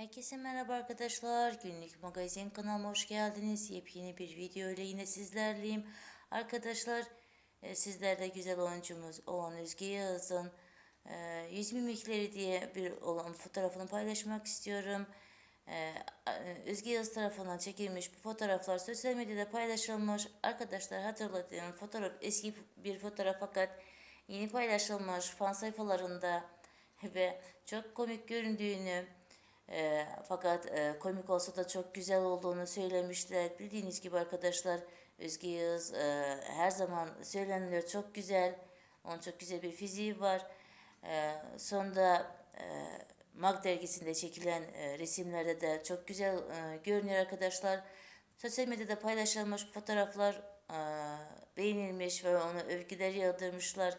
Herkese merhaba arkadaşlar. Günlük magazin kanalıma hoş geldiniz. Yepyeni bir video ile yine sizlerleyim. Arkadaşlar e, sizlerle güzel oyuncumuz olan Özge Yağız'ın e, yüz mimikleri diye bir olan fotoğrafını paylaşmak istiyorum. E, Özge Yağız tarafından çekilmiş bu fotoğraflar sosyal medyada paylaşılmış. Arkadaşlar hatırladığım fotoğraf eski bir fotoğraf fakat yeni paylaşılmış fan sayfalarında ve çok komik göründüğünü e, fakat e, komik olsa da çok güzel olduğunu söylemişler. Bildiğiniz gibi arkadaşlar Özge Yağız e, her zaman söyleniliyor çok güzel. Onun çok güzel bir fiziği var. E, sonunda e, Mag dergisinde çekilen e, resimlerde de çok güzel e, görünüyor arkadaşlar. Sosyal medyada paylaşılmış fotoğraflar e, beğenilmiş ve ona övgüler yağdırmışlar.